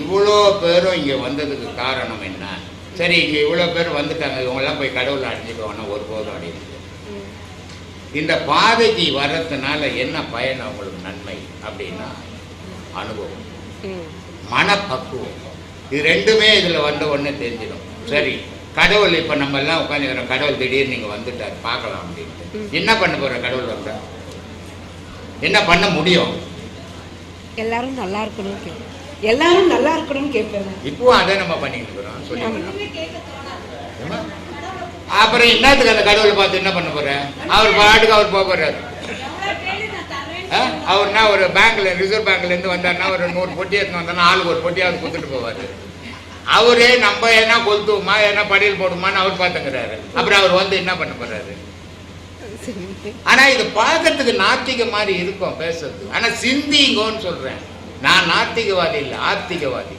இவ்வளோ பேரும் இங்கே வந்ததுக்கு காரணம் என்ன? சரி இங்கே இவ்வளோ பேர் வந்துட்டாங்க இவங்கெல்லாம் போய் கடவுளை அடைஞ்சிடுவாங்கன்னா ஒருபோதும் அடையுது இந்த பாதைக்கு வர்றதுனால என்ன பயன் அவங்களுக்கு? நன்மை அப்படின்னா அனுபவம். மனப்பக்குவம். இது ரெண்டுமே இதில் வந்த உடனே தெரிஞ்சிடும். சரி கடவுள் இப்போ நம்ம எல்லாம் உட்காந்துக்கிறோம் கடவுள் திடீர்னு நீங்கள் வந்துட்டார் பார்க்கலாம் அப்படின்ட்டு. என்ன பண்ண போகிற கடவுள் வந்தா? என்ன பண்ண முடியும்? எல்லாரும் நல்லா இருக்கணும் எல்லாரும் நல்லா இருக்கணும்னு கேட்பேன் இப்பவும் அதை நம்ம பண்ணிட்டு இருக்கிறோம். சொல்லி ஏம்மா? அப்புறம் என்னத்துக்கு அந்த கடவுளை பார்த்து என்ன பண்ண போற? அவர் பாட்டுக்கு அவர் போக போறாரு? அவர்னா ஒரு பேங்க்ல ரிசர்வ் பேங்க்ல இருந்து வந்தாருன்னா ஒரு நூறு பொட்டி எடுத்து வந்தாருன்னா ஆளுக்கு ஒரு பொட்டியாவது கொடுத்துட்டு போவாரு. அவரே நம்ம என்ன கொளுத்துவோமா என்ன படியல் போடுமான்னு அவர் பார்த்துங்கிறாரு. அப்புறம் அவர் வந்து என்ன பண்ண போறாரு? ஆனா இது பார்க்கறதுக்கு நாத்திக மாதிரி இருக்கும் பேசுறது ஆனா சிந்திங்கோன்னு சொல்றேன். நான் நாத்திகவாதி இல்லை ஆத்திகவாதி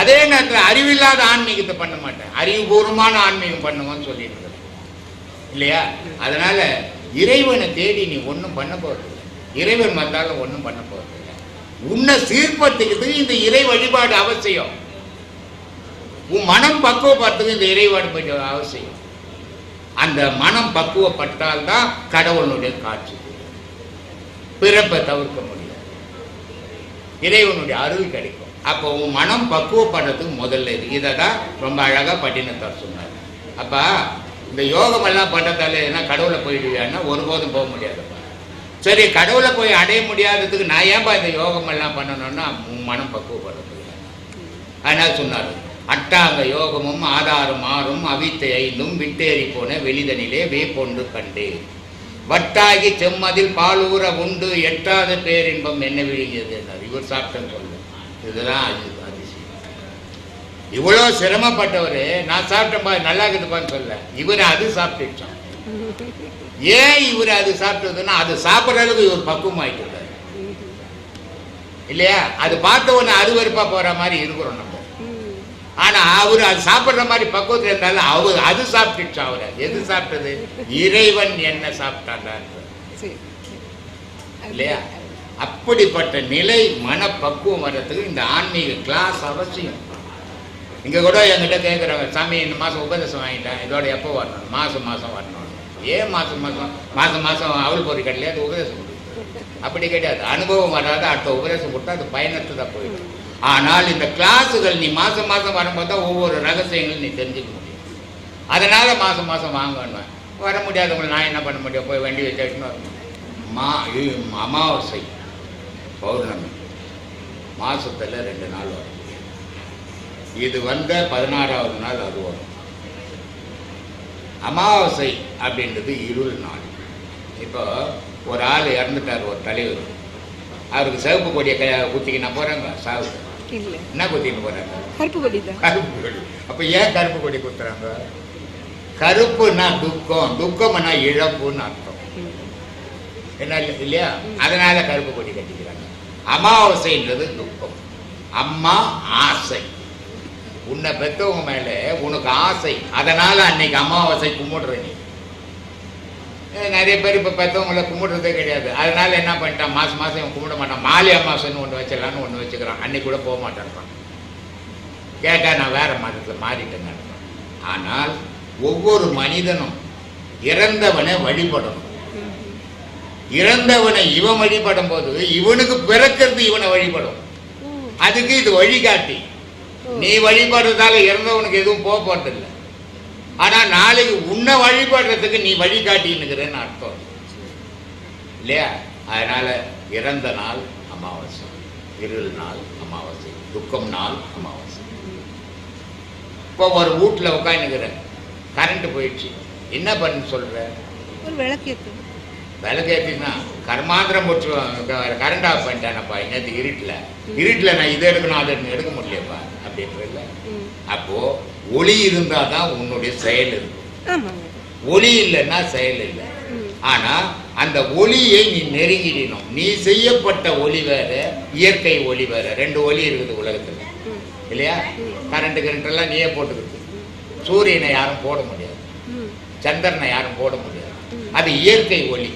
அதே நேரத்தில் அறிவில்லாத ஆன்மீகத்தை பண்ண மாட்டேன். அறிவுபூர்வமான ஆன்மீகம் பண்ணுவோன்னு சொல்லிட்டு இல்லையா? அதனால இறைவனை தேடி நீ ஒன்றும் பண்ண போறது இல்லை. இறைவன் வந்தாலும் ஒன்றும் பண்ண போறது உன்னை சீர்படுத்திக்கிறதுக்கு இந்த இறை வழிபாடு அவசியம். உன் மனம் பக்குவப்படுறதுக்கு இந்த இறை வழிபாடு அவசியம். அந்த மனம் பக்குவப்பட்டால்தான் கடவுளுடைய காட்சி. பிறப்பை தவிர்க்க முடியும். இறைவனுடைய அருள் கிடைக்கும். அப்போ உன் மனம் பக்குவப்படுறதுக்கு முதல்ல இது. இதை தான் ரொம்ப அழகாக பட்டினத்தார் சொன்னார். அப்பா இந்த யோகமெல்லாம் பண்ணுறதால என்ன கடவுளை போயிடுவியான்னா ஒருபோதும் போக முடியாதுப்பா. சரி கடவுளை போய் அடைய முடியாததுக்கு நான் ஏன்பா இந்த யோகமெல்லாம் பண்ணணும்னா உன் மனம் பக்குவப்படுறது? அதனால் சொன்னார் அட்டாங்க யோகமும் ஆதாரம் ஆறும் அவித்தை ஐந்தும் விட்டேறி போன வெளிதனிலே வேப்பொன்று கண்டேன். வட்டாகி செம்மதில் பாலூர உண்டு எட்டாத பேரின்பம் என்ன விழுகிறது என்றார் இவர் சாப்பிட்டேன்னு சொல்ல இதுதான் அது அதிசயம் இவ்வளோ சிரமப்பட்டவர் நான் சாப்பிட்டேன்பா நல்லா இருக்குதுப்பான்னு சொல்ல. இவர் அது சாப்பிட்டுச்சான் ஏன் இவர் அது சாப்பிட்டதுன்னா அது சாப்பிட்ற அளவுக்கு இவர் பக்குவம் ஆகிட்டு இல்லையா? அது பார்த்த உடனே அருவருப்பா போற மாதிரி இருக்கிறோம் நம்ம. ம் ஆனா அவரு அது சாப்பிடுற மாதிரி பக்குவத்தில் இருந்தாலும் அவர் அது சாப்பிட்டுச்சு அவரை. எது சாப்பிட்டது? இறைவன் என்ன சாப்பிட்டாங்க சரி. இல்லையா? அப்படிப்பட்ட நிலை மனப்பக்குவம் வர்றதுக்கு இந்த ஆன்மீக கிளாஸ் அவசியம். இங்க கூட என்கிட்ட கேட்குறாங்க சாமி இந்த மாசம் உபதேசம் வாங்கிட்டேன் இதோட எப்போ வரணும்? மாசம் மாசம் வரணும். ஏன் மாசம் மாசம்? மாசம் மாசம் அவள் பொறி கட்டலையே அது உபதேசம் கொடு. அப்படி கிடையாது. அனுபவம் வராத அடுத்த உபதேசம் கொடுத்தா அது பயனற்று தான் போயிடும். ஆனால் இந்த கிளாஸுகள் நீ மாதம் மாதம் வரும்போது தான் ஒவ்வொரு ரகசியங்களும் நீ தெரிஞ்சுக்க முடியும். அதனால் மாதம் மாதம் வாங்கணும் வர முடியாதவங்களை நான் என்ன பண்ண முடியும்? போய் வண்டி வச்சுட்டு மா அமாவாசை பௌர்ணமி. மாதத்தில் ரெண்டு நாள் வரும். இது வந்த பதினாறாவது நாள் அது வரும். அமாவாசை அப்படின்றது இருள் நாள். இப்போ ஒரு ஆள் இறந்துட்டார் ஒரு தலைவர். அவருக்கு சிவப்பு கொடியை க குத்திக்கினா போகிறாங்க சாவு. இல்லை. என்ன குத்தின்னு போகிறாங்க கருப்பு கொடி தான். கருப்பு கொடி. அப்போ ஏன் கருப்பு கொடி குத்துறாங்க? கருப்புன்னா துக்கம். துக்கம்னா இழப்புன்னு அர்த்தம். என்ன இல்ல- இல்லையா? அதனால கருப்பு கொடி கட்டிக்கிறாங்க. அமாவாசைன்றது துக்கம். அம்மா ஆசை. உன்னை பெற்றவங்க மேல உனக்கு ஆசை. அதனால அன்னைக்கு அமாவாசை கும்பிடுற நீ. நிறைய பேர் இப்போ பெற்றவங்கள கும்பிடுறதே கிடையாது. அதனால என்ன பண்ணிட்டான்? மாசம் மாசம் இவன் கும்பிட மாட்டான். மாலி அமாவாசைன்னு ஒன்று வச்சிடலான்னு ஒன்று வச்சுக்கிறான். அன்னைக்கு கூட போக மாட்டேன்றான் கேட்டா நான் வேற மதத்தில் மாறிட்டேங்க ஆனால் ஒவ்வொரு மனிதனும் இறந்தவனை வழிபடணும். இறந்தவனை இவன் வழிபடும் போது இவனுக்கு பிறக்கிறது இவனை வழிபடும். அதுக்கு இது வழிகாட்டி. நீ வழிபடுறதால இறந்தவனுக்கு எதுவும் போக போறதில்லை. ஆனா நாளைக்கு உன்னை வழிபடுறதுக்கு நீ வழிகாட்டின்னுக்கிறேன்னு அர்த்தம். இல்லையா? அதனால இறந்த நாள் அமாவாசை இருள் நாள் அமாவாசை துக்கம் நாள் அமாவாசை. இப்போ ஒரு வீட்டில் உட்காந்துக்கிறேன் கரண்ட் போயிடுச்சு. என்ன பண்ணு சொல்ற? ஒரு விளக்கேற்று விளக்கேற்றினா கர்மாந்திரம் முடிச்சு கரண்ட் ஆஃப் பண்ணிட்டானப்பா இன்னத்து இருட்டில்? இருட்டில் நான் இதை எடுக்கணும் அதை எடுக்க முடியலப்பா அப்படின்றதுல. ம். அப்போ ஒளி இருந்தால் தான் உன்னுடைய செயல் இருக்கும். ஒளி இல்லைன்னா செயல் இல்லை. ம். ஆனா அந்த ஒளியை நீ நெருங்கிடணும். நீ செய்யப்பட்ட ஒளி வேற இயற்கை ஒளி வேற ரெண்டு ஒளி இருக்குது உலகத்துல. இல்லையா. கரண்ட் கரண்ட் எல்லாம் நீயே போட்டுக்கிறது சூரியனை யாரும் போட முடியாது. சந்திரனை யாரும் போட முடியாது. அது இயற்கை ஒளி.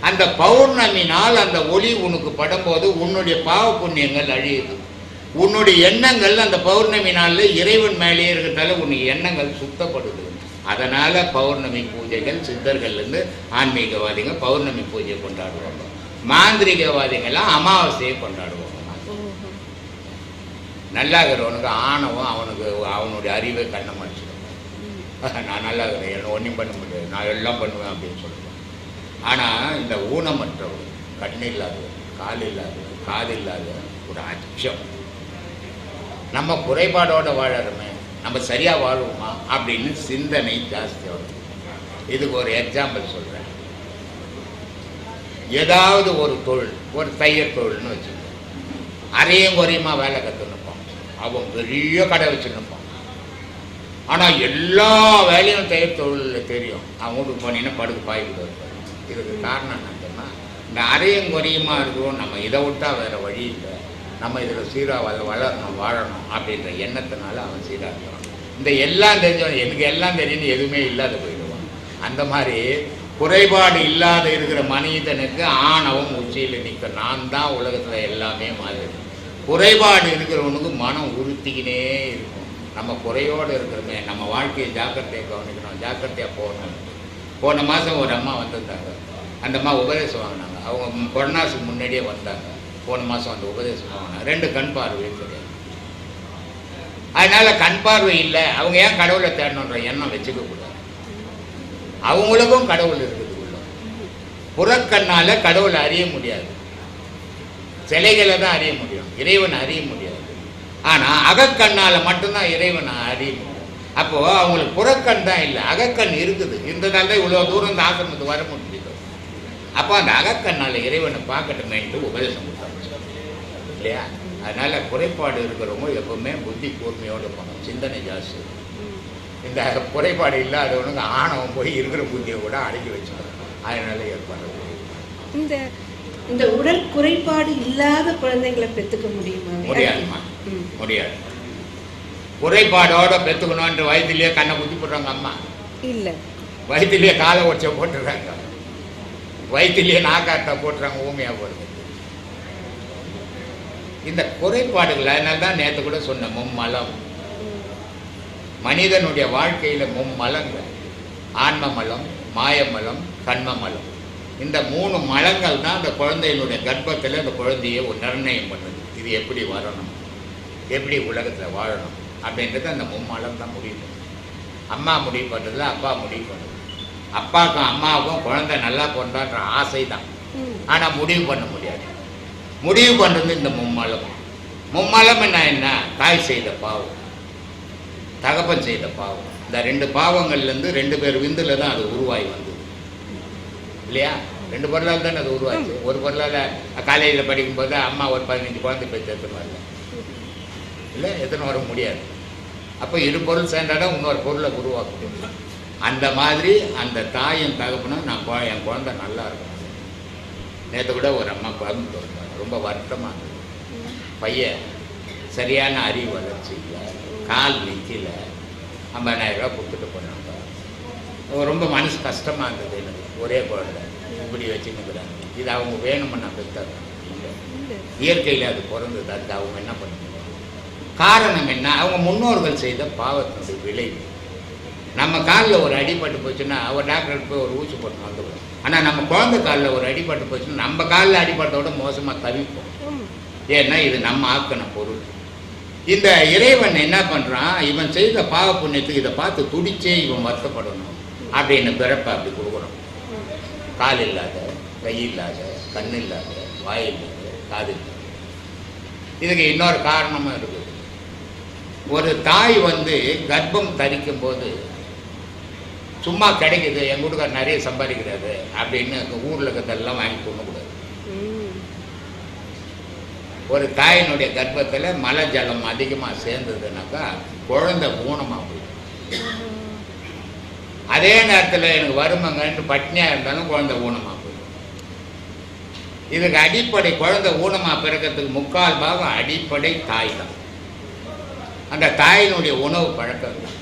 அந்த பௌர்ணமி நாள் அந்த ஒளி உனக்கு படும்போது உன்னுடைய பாவ புண்ணியங்கள் அழியுது. உன்னுடைய எண்ணங்கள் அந்த பௌர்ணமி நாளில் இறைவன் மேலேயே இருக்கிறதால உன்னுடைய எண்ணங்கள் சுத்தப்படுது. அதனால பௌர்ணமி பூஜைகள் சித்தர்கள்லேருந்து ஆன்மீகவாதிங்க பௌர்ணமி பூஜை கொண்டாடுவாங்க. மாந்திரிகவாதிகள்லாம் அமாவாசையை கொண்டாடுவாங்க. நல்லா இருக்கிறவனுக்கு ஆணவம் அவனுக்கு அவனுடைய அறிவை கண்ணை மடிச்சிடும் ம். நான் நல்லா இருக்கிறேன் என்ன ஒன்றும் பண்ண முடியாது. நான் எல்லாம் பண்ணுவேன் அப்படின்னு சொல்லுவேன் ஆனால் இந்த ஊனமற்றவர் கண் இல்லாதவன் கால் இல்லாதவன் காது இல்லாத ஒரு அச்சம் நம்ம குறைபாடோட வாழறோமே நம்ம சரியாக வாழ்வோமா அப்படின்னு சிந்தனை ஜாஸ்தியாக இதுக்கு ஒரு எக்ஸாம்பிள் சொல்கிறேன் ஏதாவது ஒரு தொழில் ஒரு தையல் தொழில்னு வச்சுருக்கோம் அரையும் குறையுமா வேலை கற்றுனுப்பான் அவன் பெரிய கடை வச்சுருப்போம் ஆனால் எல்லா வேலையும் தையல் தொழிலில் தெரியும். அவன் வீட்டுக்கு போனீங்கன்னா படுக்கு பாய்க்கு இதுக்கு காரணம் என்ன இந்த அறையும் குறையுமா இருக்கிறோம் நம்ம இதை விட்டா வேறு வழி இல்லை. நம்ம இதில் சீராக வள வளரணும் வாழணும் அப்படின்ற எண்ணத்தினால அவன் சீராக இருக்கிறான். இந்த எல்லாம் தெரிஞ்சவன் எனக்கு எல்லாம் தெரியும்னு எதுவுமே இல்லாத போயிடுவான். அந்த மாதிரி குறைபாடு இல்லாத இருக்கிற மனிதனுக்கு ஆணவம் உச்சியில் நிற்க நான் தான் உலகத்தில் எல்லாமே மாதிரி குறைபாடு இருக்கிறவனுக்கு மனம் உறுத்திக்கினே இருக்கும். நம்ம குறையோடு இருக்கிறோமே நம்ம வாழ்க்கையை ஜாக்கிரதையை கவனிக்கணும் ஜாக்கிரதையாக போகணும். போன மாதம் ஒரு அம்மா வந்திருந்தாங்க. அந்த அம்மா உபதேசம் வாங்கினாங்க. அவங்க கொரோனாஸுக்கு முன்னாடியே வந்தாங்க. போன மாதம் அந்த உபதேசம் வாங்கினாங்க. ரெண்டு கண் பார்வையும் கிடையாது அதனால் கண் பார்வை இல்லை. அவங்க ஏன் கடவுளை தேடணுன்ற எண்ணம் வச்சுக்க கூடாது. அவங்களுக்கும் கடவுள் இருக்குது உள்ள. புறக்கண்ணால் கடவுளை அறிய முடியாது. சிலைகளை தான் அறிய முடியும். இறைவனை அறிய முடியாது. ஆனால் அகக்கண்ணால் மட்டும்தான் இறைவனை அறிய முடியும் அப்போ அவங்களுக்கு புறக்கண் தான் இல்லை அகக்கண் இருக்குது. இருந்ததால தான் இவ்வளோ தூரம் இந்த ஆசிரமத்துக்கு வர முடியுது அப்போ அந்த அகக்கண்ணால இறைவனை பார்க்கட்டுமேன்ட்டு உபதேசம் கொடுத்தாங்க. இல்லையா? அதனால குறைபாடு இருக்கிறவங்க எப்பவுமே புத்தி கூர்மையோடு போகணும் சிந்தனை ஜாஸ்தி. இந்த குறைபாடு இல்லாதவனுக்கு ஆணவம் போய் இருக்கிற புத்தியை கூட அடக்கி வச்சுக்கணும். அதனால ஏற்படுறது. இந்த இந்த உடல் குறைபாடு இல்லாத குழந்தைங்களை பெத்துக்க முடியுமா? முடியாதும்மா. ம். முடியாது. குறைபாடோட பெற்றுக்கணுன்ற வயிற்றுலயே கண்ணை குத்தி போடுறாங்க அம்மா. இல்ல. வயிற்றுலயே காலை ஒச்ச போட்டுடுறாங்க. வயிற்றுலயே நாக்காட்டை போட்டுறாங்க ஊமையா போடுறது இந்த குறைபாடுகள் அதனால தான் நேற்று கூட சொன்ன மும்மலம். மனிதனுடைய வாழ்க்கையில மும்மலங்கள். ஆன்ம மலம் மாயமலம் கண்ம மலம் இந்த மூணு மலங்கள் தான் அந்த குழந்தையினுடைய கர்ப்பத்தில் அந்த குழந்தையை நிர்ணயம் பண்ணுது. இது எப்படி வரணும் எப்படி உலகத்தில் வாழணும்? அப்படின்றது அந்த மும்மலம் தான் முடிவு. பண்ணுது அம்மா முடிவு பண்ணுறது அப்பா முடிவு பண்ணுது அப்பாவுக்கும் அம்மாவுக்கும் குழந்தை நல்லா பிறந்தான்ற ஆசை தான். ஆனால் முடிவு பண்ண முடியாது. முடிவு பண்ணுறது இந்த மும்மலம் மும்மலம் என்ன என்ன? தாய் செய்த பாவம். தகப்பன் செய்த பாவம். இந்த ரெண்டு பாவங்கள்லேருந்து ரெண்டு பேர் விந்துல தான் அது உருவாகி வந்தது. இல்லையா? ரெண்டு பொருளால் தானே அது உருவாச்சு. ஒரு பொருளால் காலேஜில் படிக்கும்போது அம்மா ஒரு பதினஞ்சு குழந்தை போய் சேர்த்துருவாங்க இல்லை எத்தனை வர முடியாது. அப்போ இரு பொருள் சேர்ந்தாதான் இன்னொரு பொருளை உருவாக்கும் அந்த மாதிரி அந்த தாயும் தகப்பனும் நான் என் குழந்தை நல்லா இருக்கணும் நேற்று கூட ஒரு அம்மா குழந்தை பிறந்தாங்க. ரொம்ப வருத்தமாக இருந்தது. பையன் சரியான அறிவு வளர்ச்சி இல்லை. கால் நிற்கல ஐம்பதாயிரம் ரூபா கொடுத்துட்டு போனாங்க. ரொம்ப மனசு கஷ்டமாக இருந்தது எனக்கு. ஒரே குழந்தை. இப்படி வச்சுன்னுக்குறாங்க. இது அவங்க வேணும்னு நான் பெற்றாங்க இல்ல. இயற்கையில் அது பிறந்தது. அது அவங்க என்ன பண்ணுவாங்க காரணம் என்ன? அவங்க முன்னோர்கள் செய்த பாவத்தினுடைய விளைவு. நம்ம காலில் ஒரு அடிபட்டு போச்சுன்னா ஒரு டாக்டர் போய் ஒரு ஊசி போட்டு வந்துடுவோம் ஆனால் நம்ம குழந்தை காலில் ஒரு அடிபட்டு போச்சுன்னா நம்ம காலில் அடிபட்டோட மோசமாக தவிப்போம். ஏன்னா இது நம்ம ஆக்கின பொருள். இந்த இறைவன் என்ன பண்ணுறான் இவன் செய்த பாவ புண்ணியத்துக்கு இதை பார்த்து துடிச்சே இவன் வருத்தப்படணும். அப்படின்னு பிறப்பை அப்படி கொடுக்குறோம். கால் இல்லாத கை இல்லாத கண் இல்லாத வாய் இல்லாத காது இல்லாத. இதுக்கு இன்னொரு காரணமும் இருக்குது ஒரு தாய் வந்து கர்ப்பம் தரிக்கும் போது சும்மா கிடைக்குது என் வீட்டுக்கார் நிறைய சம்பாதிக்கிறாரு அப்படின்னு ஊரில் இருக்கிறதெல்லாம் வாங்கி கொண்டுக்கூடாது ம். ஒரு தாயினுடைய கர்ப்பத்தில் மலை ஜலம் அதிகமாக சேர்ந்ததுனாக்கா குழந்தை ஊனமாக போயிடும். அதே நேரத்தில் எனக்கு வருமங்கன்ட்டு பட்னியாக இருந்தாலும் குழந்தை ஊனமாக போயிடும். இதுக்கு அடிப்படை குழந்தை ஊனமாக பிறக்கிறதுக்கு முக்கால் பாகம் அடிப்படை தாய் தான். அந்த தாயினுடைய உணவு பழக்கம்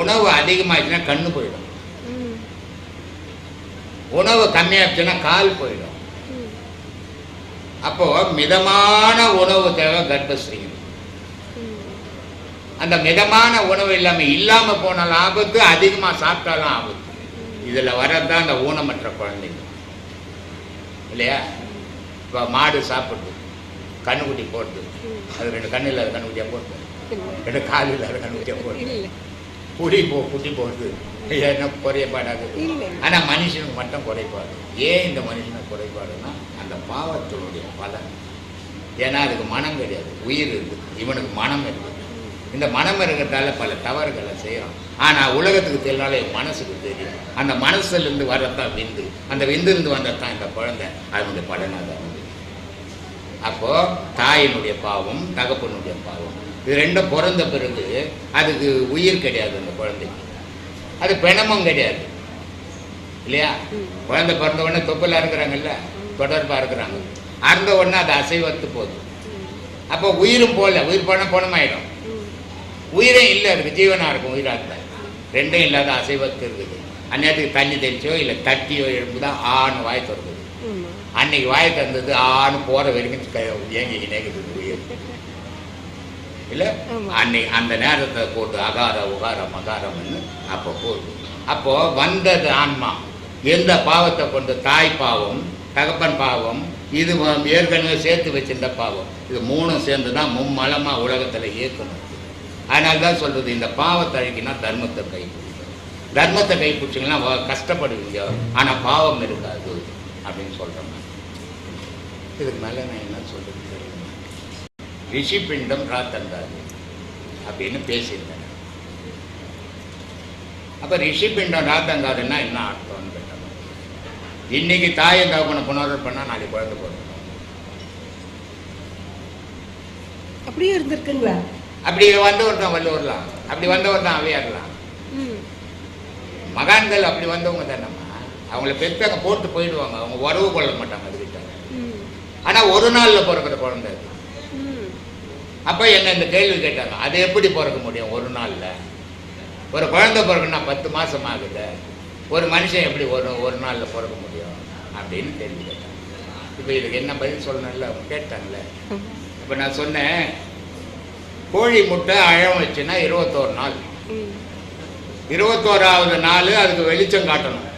உணவு அதிகமாச்சுன்னா கண்ணு போயிடும். உணவு கம்மியாச்சுன்னா கால் போயிடும். அப்போ மிதமான உணவு தேவை கர்ப்பஸ்திரிக்கு அந்த மிதமான உணவு இல்லாமல் இல்லாமல் போனாலும் ஆபத்து அதிகமாக சாப்பிட்டாலும் ஆபத்து. இதில் வர்றது அந்த ஊனமற்ற குழந்தைங்க. இல்லையா? இப்போ மாடு சாப்பிடுது. கண்ணுக்குட்டி போடுது. அது ரெண்டு கண்ணு இல்லாத கண்ணுக்குட்டியாக போட்டு ரெண்டு கால் இல்லாத கண்ணுக்குட்டியாக போடுது குடி போ குட்டி போடுது என்ன குறைபாடாது இல்லை ஆனால் மனுஷனுக்கு மட்டும் குறைபாடு ஏன் இந்த மனுஷனுக்கு குறைபாடுன்னா அந்த பாவத்தினுடைய பலன் ஏன்னா அதுக்கு மனம் கிடையாது உயிர் இருக்குது இவனுக்கு மனம் இருக்குது இந்த மனம் இருக்கிறதால பல தவறுகளை செய்கிறான் ஆனால் உலகத்துக்கு தெரியாலே மனசுக்கு தெரியும் அந்த மனசுலேருந்து வர்றதான் விந்து அந்த விந்துலேருந்து வந்ததான் இந்த குழந்தை அதனுடைய பலனாக அப்போது தாயினுடைய பாவம் தகப்பனுடைய பாவம் இது ரெண்டும் பிறந்த பிறகு அதுக்கு உயிர் கிடையாது அந்த குழந்தைக்கு. அது பிணமும் கிடையாது. இல்லையா? குழந்தை பிறந்த உடனே தொப்பில் இருக்கிறாங்கல்ல? தொடர்பாக இருக்கிறாங்க. அறந்த உடனே அது அசைவத்து போகுது அப்போ உயிரும் போகல. உயிர் போன பணமாயிடும் உயிரே இல்லை. அதுக்கு ஜீவனாக இருக்கும் உயிராக இருந்தால் ரெண்டும் இல்லாத அசைவத்து இருக்குது. அந்நேரத்துக்கு தண்ணி தெளிச்சோ இல்லை தட்டியோ எழுப்புதான் ஆண் வாய் திறக்குது அன்னைக்கு வாய் தந்தது ஆண் போகிற வரைக்கும் ஏங்கிக்கிட்டே இருக்குது உயிர். இல்லை. அன்னைக்கு அந்த நேரத்தை போட்டு அகார உகார மகாரம்னு அப்போ போகுது அப்போ வந்தது ஆன்மா. எந்த பாவத்தை கொண்டு தாய் பாவம் தகப்பன் பாவம் இது ஏற்கனவே சேர்த்து வச்சிருந்த பாவம். இது மூணும் சேர்ந்து தான் மும்மலமாக உலகத்தில் இயக்கணும். அதனால தான் சொல்றது இந்த பாவத்தை அழுக்கினா தர்மத்தை கை தர்மத்தை கை பிடிச்சிங்கன்னா வ- கஷ்டப்படுவீங்க. ஆனால் பாவம் இருக்காது அப்படின்னு சொல்கிறேன். இதுக்கு மேலே நான் என்ன தெரியல. ரிஷி பிண்டம் அப்படின்னு பேசியிருந்தேன் அப்போ ரிஷி பிண்டம் ராத்தங்காதுன்னா என்ன அர்த்தம்னு கேட்டாங்க. இன்னைக்கு தாயை தகப்பனை புனரல் பண்ணால் நாளைக்கு குழந்தை பிறக்கும். அப்படியே இருந்திருக்குங்களா? அப்படி வந்தவர் தான் வள்ளுவர்லாம் அப்படி வந்தவர் தான் அவையாரலாம். ம். மகான்கள் அப்படி வந்தவங்க தானம்மா. அவங்கள பெற்றவங்க போட்டு போயிடுவாங்க. அவங்க உறவு கொள்ள மாட்டாங்க அதுக்கிட்ட. ம். ஆனால் ஒரு நாளில் பிறக்கிற குழந்தை அது. அப்போ என்ன இந்த கேள்வி கேட்டாங்க அது எப்படி பிறக்க முடியும் ஒரு நாளில்? ஒரு குழந்தை பிறக்கணும்னா பத்து மாதம் ஆகுது. ஒரு மனுஷன் எப்படி ஒரு ஒரு நாளில் பிறக்க முடியும் அப்படின்னு கேள்வி கேட்டாங்க. இப்போ இதுக்கு என்ன பதில் சொல்லணும்ல? அவங்க கேட்டாங்கல்ல. இப்போ நான் சொன்னேன் கோழி முட்டை அழம் வச்சுன்னா இருபத்தோரு நாள். இருபத்தோராவது நாள் அதுக்கு வெளிச்சம் காட்டணும்.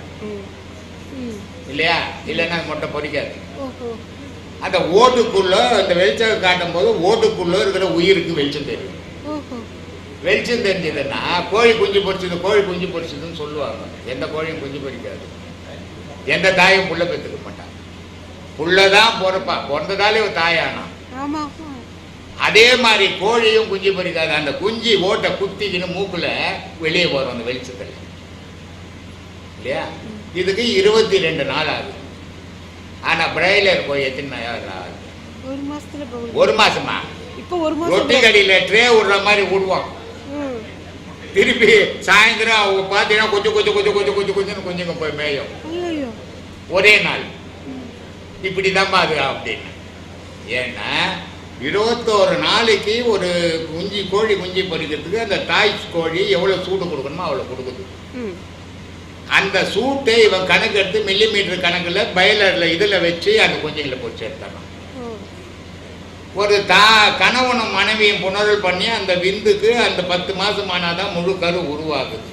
இல்லையா? இல்லைன்னா முட்டை பொரிக்காது ஓஹோ. அந்த ஓட்டுக்குள்ள அந்த வெளிச்சம் காட்டும் போது ஓட்டுக்குள்ள இருக்கிற உயிருக்கு வெளிச்சம் தெரியும். வெளிச்சம் தெரிஞ்சதுன்னா கோழி குஞ்சு பொரிச்சது கோழி குஞ்சு பொரிச்சதுன்னு சொல்லுவாங்க. எந்த கோழியும் குஞ்சு பொரிக்காது. எந்த தாயும் புள்ள பெற்றுக்க மாட்டான். புள்ள தான் பிறப்பா. பிறந்ததாலே ஒரு ஆமா. அதே மாதிரி கோழியும் குஞ்சு பொரிக்காது. அந்த குஞ்சு ஓட்டை குத்திக்கின்னு மூக்குல வெளியே வரும் அந்த வெளிச்சத்தில். இல்லையா? இதுக்கு இருபத்தி ரெண்டு நாள் ஆகுது. ஆனால் பிராய்லர் கோழி எத்தனை ஒரு மாசத்துல ஒரு மாசமா? இப்போ ஒரு ரொட்டி மாசம் கடையில் ட்ரே விடுற மாதிரி விடுவான் ம். திருப்பி சாயந்தரம் அவங்க பார்த்தீங்கன்னா கொஞ்சம் கொஞ்சம் கொஞ்சம் கொஞ்சம் கொஞ்சம் கொஞ்சம் கொஞ்சம் போய் மேயும். ஒரே நாள். இப்படி தான்ப்பா அது அப்படின்னு ஏன்னா இருபத்தோரு நாளைக்கு ஒரு குஞ்சு கோழி குஞ்சு பொரிக்கிறதுக்கு அந்த தாய் கோழி எவ்வளோ சூடு கொடுக்கணுமோ அவ்வளோ கொடுக்குது. அந்த சூட்டை இவன் கணக்கு எடுத்து மில்லி மீட்டர் கணக்கில் பயிலரில் இதில் வச்சு அந்த குஞ்சுங்களை பொரிச்சு எடுத்துறான் ஓ. ஒரு தா கணவனும் மனைவியும் புணரல் பண்ணி அந்த விந்துக்கு அந்த பத்து மாதம் ஆனாதான் முழு கரு உருவாகுது.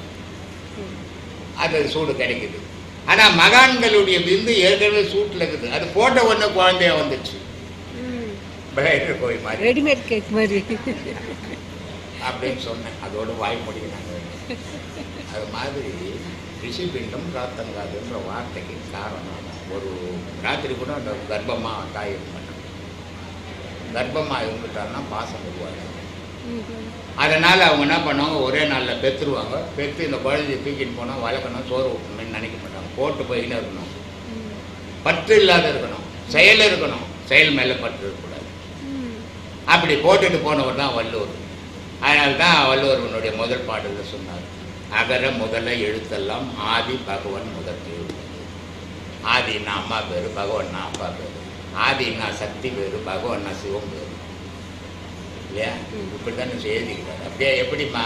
அது சூடு கிடைக்குது. ஆனால் மகான்களுடைய விந்து ஏற்கனவே சூட்டில் இருக்குது. அது போட்ட உடனே குழந்தையா வந்துச்சு. கோழி மாதிரி ரெடிமேட் கேக் மாதிரி. அப்படின்னு சொன்னேன். அதோட வாய் முடிக்கிறாங்க அது மாதிரி ரிஷிபிண்டம் ராத்தங்காதுன்ற வார்த்தைக்கு காரணம். ஒரு ராத்திரி கூட அந்த கர்ப்பமாக தாய் மாட்டாங்க கர்ப்பமாக இருந்துட்டாருன்னா பாசம் உருவாகும் அதனால் அவங்க என்ன பண்ணுவாங்க ஒரே நாளில் பெற்றுருவாங்க பெற்று இந்த குழந்தைய தூக்கிட்டு போனால் வளர்க்கணும் சோறு ஊட்டணும்னு நினைக்க மாட்டாங்க. போட்டு போயின்னு இருக்கணும்? பற்று இல்லாத இருக்கணும். செயல் இருக்கணும். செயல் மேலே பற்று இருக்கக்கூடாது. அப்படி போட்டுட்டு போனவர் தான் வள்ளுவர். அதனால தான் வள்ளுவர்களுடைய முதல் பாடலில் சொன்னார். அகர முதல எழுத்தெல்லாம் ஆதி பகவன் முதல் எழுத்து ஆதின்னா அம்மா பேர் பகவன்னா அப்பா பேர் ஆதின்னா சக்தி பேர் பகவன்னா சிவம் பேர் இல்லையா. இப்படி தானே எழுதிக்கிறார். அப்படியே? எப்படிம்மா?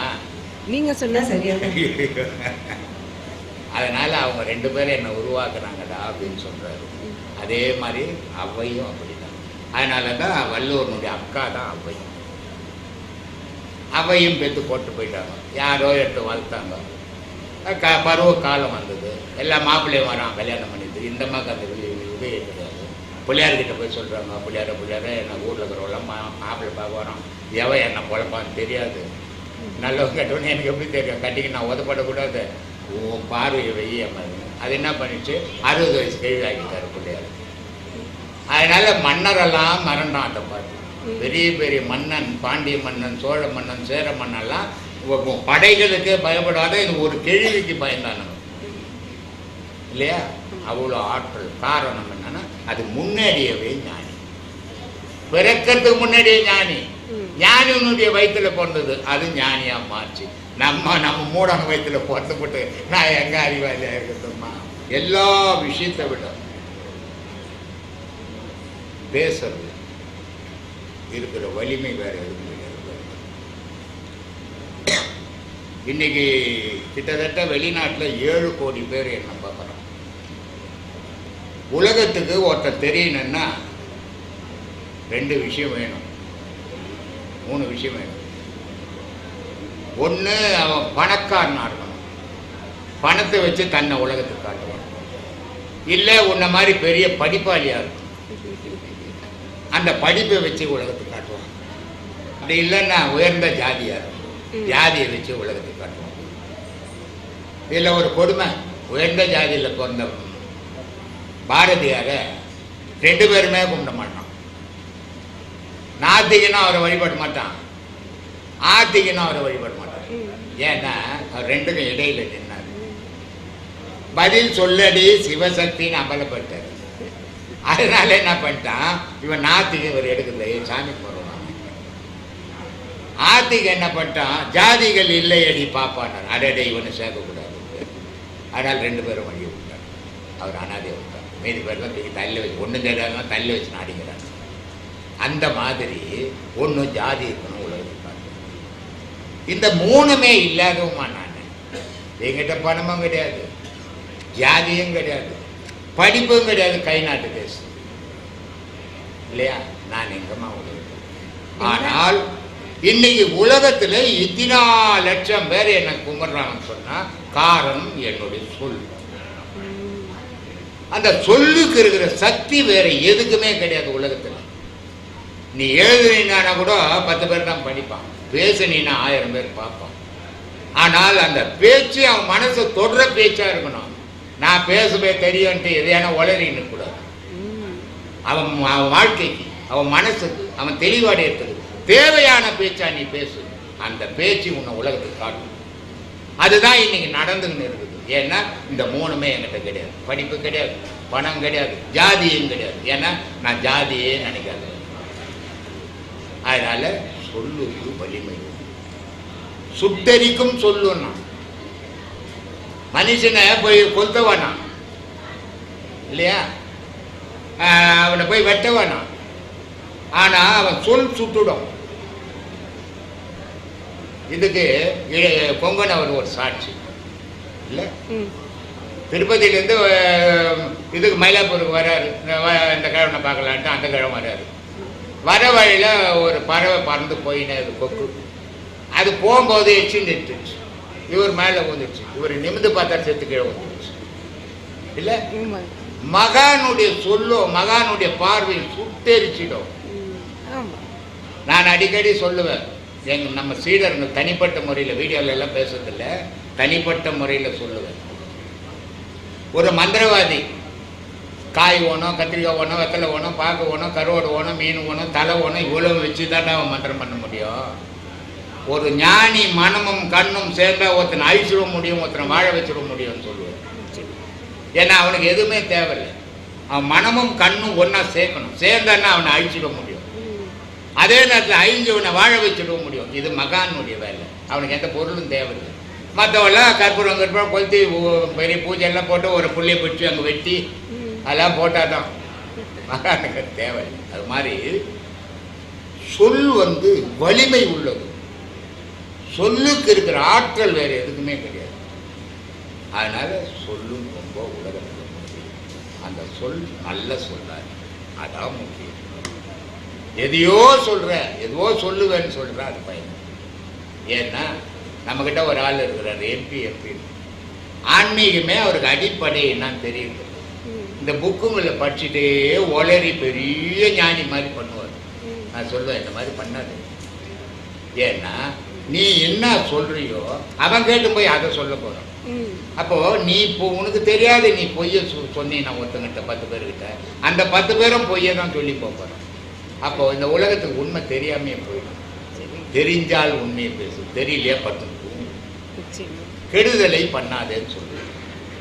நீங்க சொன்னா சரியான அதனால அவங்க ரெண்டு பேரும் என்னை உருவாக்குனாங்கடா அப்படின்னு சொல்றாரு. அதே மாதிரி அவ்வையும் அப்படிதான். அதனால தான் வள்ளுவனுடைய அக்கா தான் அவ்வை. அவையும் பெற்று போட்டு போயிட்டாங்க. யாரோ எடுத்து வளர்த்தாங்க க பருவ காலம் வந்தது. எல்லா மாப்பிள்ளையும் வரான் கல்யாணம் பண்ணிட்டு. இந்த மாதிரி அந்த இது இதே கிடையாது. பிள்ளையார்கிட்ட போய் சொல்கிறாங்க பிள்ளையார பிள்ளையார என்ன ஊரில் இருக்கிறவெல்லாம் மா மாப்பிள்ளை பார்க்க வரோம் எவன் என்ன குழப்பான்னு தெரியாது. நல்லவங்க கட்டவனு எனக்கு எப்படி தெரியும்? கட்டிக்கு நான் உதப்படக்கூடாது. ஓ பார்வையை வெய்ய மாதிரி அது என்ன பண்ணிச்சு? அறுபது வயசு கேள்வி பிள்ளையார் அதனால் மன்னரெல்லாம் மறந்தான் அந்த பார்த்து பெரிய பெரிய மன்னன் பாண்டிய மன்னன் சோழ மன்னன் சேர மன்னன்லாம் படைகளுக்கு பயப்படாத இது ஒரு கேள்விக்கு பயந்தானவன். இல்லையா? அவ்வளோ ஆற்றல். காரணம் என்னன்னா அது முன்னேறியவே ஞானி. பிறக்கிறதுக்கு முன்னாடியே ஞானி. ஞானியனுடைய ஞானினுடைய வயிற்றுல பிறந்தது. அது ஞானியா மாறுச்சு. நம்ம நம்ம மூடன வயிற்றுல பிறந்துபட்டு நான் எங்க அறிவாளியா இருக்கட்டும்மா? எல்லா விஷயத்தை விட. பேசுறது. இருக்கிற வலிமை வேற எதுவும் கிடையாது இன்னைக்கு கிட்டத்தட்ட வெளிநாட்டில் ஏழு கோடி பேர் என்ன பார்க்குறோம் உலகத்துக்கு ஒருத்தர் தெரியணும்னா ரெண்டு விஷயம் வேணும். மூணு விஷயம் வேணும். ஒன்று அவன் பணக்காரனா இருக்கணும். பணத்தை வச்சு தன்னை உலகத்துக்கு காட்டுவான். இல்லை உன்ன மாதிரி பெரிய படிப்பாளியாக இருக்கும் அந்த படிப்பை வச்சு உலகத்துக்கு காட்டுவான் அப்படி இல்லைன்னா உயர்ந்த ஜாதியா இருக்கும். ஜாதியை வச்சு உலகத்துக்கு காட்டுவான் இதில் ஒரு கொடுமை. உயர்ந்த ஜாதியில் பிறந்த பாரதியார ரெண்டு பேருமே கும்பிட மாட்டான். நாத்திகனும் அவரை வழிபட மாட்டான். ஆத்திகனும் அவரை வழிபட மாட்டான். ஏன்னா அவர் ரெண்டுக்கும் இடையில நின்னார். பதில் சொல்லடி சிவசக்தின்னு அமலப்பட்டார் அதனால என்ன பண்ணிட்டான்? இவன் நாத்திக இவர் எடுக்கல. சாமி போடுவான் ஆத்திக என்ன பண்ணிட்டான்? ஜாதிகள் இல்லை அடி பாப்பானார் அடடே இவனை சேர்க்கக்கூடாது. அதனால் ரெண்டு பேரும் வழி விட்டார். அவர் அனாதை விட்டார். மீதி பேர்லாம் தூக்கி தள்ளி வச்சு ஒன்றும் தெரியாதவங்க தள்ளி வச்சு நாடிக்கிறார். அந்த மாதிரி ஒன்று ஜாதி இருக்கணும் உலகத்துக்கு இந்த மூணுமே இல்லாதவமா நான். எங்கிட்ட பணமும் கிடையாது. ஜாதியும் கிடையாது. படிப்பும் கிடையாது கை நாட்டு தேசம் இல்லையா? நான் எங்கம்மா உலகத்தில் ஆனால் இன்னைக்கு உலகத்துல இத்தனா லட்சம் பேர் என்ன கும்பிடுறாங்கன்னு சொன்னா காரணம் என்னுடைய சொல். அந்த சொல்லுக்கு இருக்கிற சக்தி வேற எதுக்குமே கிடையாது உலகத்துல. நீ எழுதுனீங்கன்னா கூட பத்து பேர் தான் படிப்பான். பேசுனீன்னா ஆயிரம் பேர் பார்ப்பான். ஆனால் அந்த பேச்சு அவன் மனசை தொடுற பேச்சா இருக்கணும். நான் பேசுவே தெரியும்ட்டு எதையான உளறின்னு கூடாது அவன் அவன் வாழ்க்கைக்கு அவன் மனசுக்கு அவன் தெளிவடையறதுக்கு தேவையான பேச்சா நீ பேசு. அந்த பேச்சு உன்னை உலகத்துக்கு காட்டும். அதுதான் இன்னைக்கு நடந்துன்னு இருக்குது. ஏன்னா இந்த மூணுமே என்கிட்ட கிடையாது. படிப்பு கிடையாது பணம் கிடையாது ஜாதியும் கிடையாது. ஏன்னா நான் ஜாதியே நினைக்காத. அதனால சொல்லுக்கு வலிமை. சுட்டரிக்கும் சொல்லுன்னா மனுஷனை போய் கொல்ல வேணாம் இல்லையா அவனை போய் வெட்ட வேணாம் ஆனா அவன் சொல் சுட்டுடும். இதுக்கு கொங்கன் அவர் ஒரு சாட்சி. இல்லை. திருப்பதியிலேருந்து இதுக்கு மயிலாப்பூருக்கு வராரு. இந்த கிழமை பார்க்கலான்ட்டு அந்த கிழமை வராரு. வர வழியில் ஒரு பறவை பறந்து போயினது கொக்கு. அது போகும்போது எச்சின்னு எடுத்துச்சு இவர் மேலே வந்துடுச்சு இவர் நிமிந்து பார்த்தா செத்து கீழே வந்துடுச்சு இல்லை. மகானுடைய சொல்லோ மகானுடைய பார்வை சுட்டெரிச்சிடும். நான் அடிக்கடி சொல்லுவேன் எங்க நம்ம சீடருங்க தனிப்பட்ட முறையில் வீடியோல எல்லாம் பேசுறதில்ல தனிப்பட்ட முறையில் சொல்லுவேன். ஒரு மந்திரவாதி காய் ஓணும் கத்திரிக்காய் ஓணும் வெத்தலை ஓணும் பாக்கு ஓணும் கருவாடு ஓணும் மீன் ஓணும் தலை ஓணும் இவ்வளவு வச்சு தான் அவன் மந்திரம் பண்ண முடியும்? ஒரு ஞானி மனமும் கண்ணும் சேர்ந்தா ஒருத்தனை அழிச்சிட முடியும் ஒருத்தனை வாழ வச்சிட முடியும்னு சொல்லுவேன் ஏன்னா அவனுக்கு எதுவுமே தேவையில்லை. அவன் மனமும் கண்ணும் ஒன்றா சேர்க்கணும். சேர்ந்தான்னா அவனை அழிச்சிட முடியும். அதே நேரத்தில் அழிஞ்சவனை வாழ வச்சிட முடியும். இது மகானுடைய வேலை. அவனுக்கு எந்த பொருளும் தேவையில்லை. மற்றவெல்லாம் கற்பூரம் கற்பூரம் கொளுத்தி பெரிய பூஜையெல்லாம் போட்டு ஒரு புள்ளியை பிடிச்சி அங்கே வெட்டி அதெல்லாம் போட்டால் தான் மகானுக்கு தேவையில்லை. அது மாதிரி சொல் வந்து வலிமை உள்ளது. சொல்லுக்கு இருக்கிற ஆற்றல் வேறு எதுக்குமே கிடையாது. அதனால் சொல்லும் ரொம்ப உலகத்தில் முக்கியம். அந்த சொல் நல்ல சொல்லாது அதான் முக்கியம். எதையோ சொல்கிற எதுவோ சொல்லுவேன்னு சொல்ற அது பயன். ஏன்னா நம்மக்கிட்ட ஒரு ஆள் இருக்கிறார் எம்பி எம்பி ஆன்மீகமே அவருக்கு அடிப்படை என்னன்னு தெரியுது. இந்த புக்குங்களை படிச்சுட்டே ஒளரி பெரிய ஞானி மாதிரி பண்ணுவார். நான் சொல்லுவேன் இந்த மாதிரி பண்ணாது ஏன்னா நீ என்ன சொல்றியோ அவன் கேட்டு போய் அதை சொல்ல போறான். அப்போ நீ இப்போ உனக்கு தெரியாத நீ பொய்ய சொ- சொன்னீன்னா ஒருத்தங்கிட்ட பத்து பேர்கிட்ட அந்த பத்து பேரும் பொய்யை தான் சொல்லி போகிறோம் அப்போ இந்த உலகத்துக்கு உண்மை தெரியாமையே போயிடும். தெரிஞ்சால் உண்மையை பேசு. தெரியலையே பத்து? கெடுதலை பண்ணாதேன்னு சொல்லு.